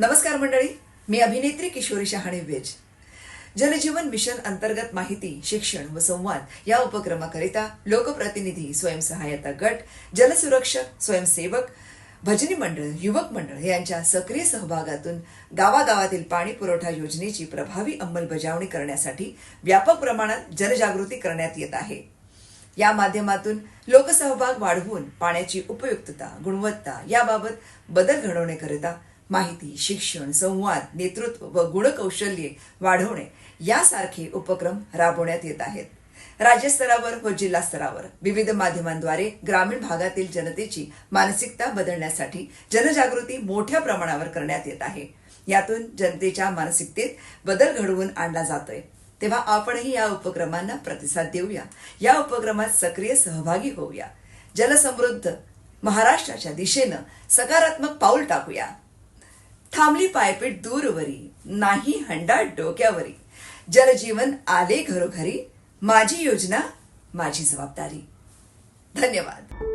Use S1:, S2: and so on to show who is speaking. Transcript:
S1: नमस्कार मंडळी मी अभिनेत्री किशोरी शहाणे वेज. जलजीवन मिशन अंतर्गत माहिती शिक्षण व संवाद या उपक्रमाकरिता लोकप्रतिनिधी स्वयंसहायता गट जलसुरक्षक स्वयंसेवक भजनी मंडळ युवक मंडळ यांच्या सक्रिय सहभागातून गावागावातील पाणी पुरवठा योजनेची प्रभावी अंमलबजावणी करण्यासाठी व्यापक प्रमाणात जनजागृती करण्यात येत आहे. या माध्यमातून लोकसहभाग वाढवून पाण्याची उपयुक्तता गुणवत्ता याबाबत बदल घडवण्याकरिता माहिती शिक्षण संवाद नेतृत्व व गुणकौशल्ये वाढवणे यासारखे उपक्रम राबवण्यात येत आहेत. राज्यस्तरावर व जिल्हा स्तरावर विविध माध्यमांद्वारे ग्रामीण भागातील जनतेची मानसिकता बदलण्यासाठी जनजागृती मोठ्या प्रमाणावर करण्यात येत आहे. यातून जनतेच्या मानसिकतेत बदल घडवून आणला जातोय. तेव्हा आपणही या उपक्रमांना प्रतिसाद देऊया. या उपक्रमात सक्रिय सहभागी होऊया. जलसमृद्ध महाराष्ट्राच्या दिशेनं सकारात्मक पाऊल टाकूया. थांबली पायपीट दूरवरी नाही हंडा डोक्यावरी. जलजीवन आले घरोघरी माझी योजना माझी जबाबदारी. धन्यवाद.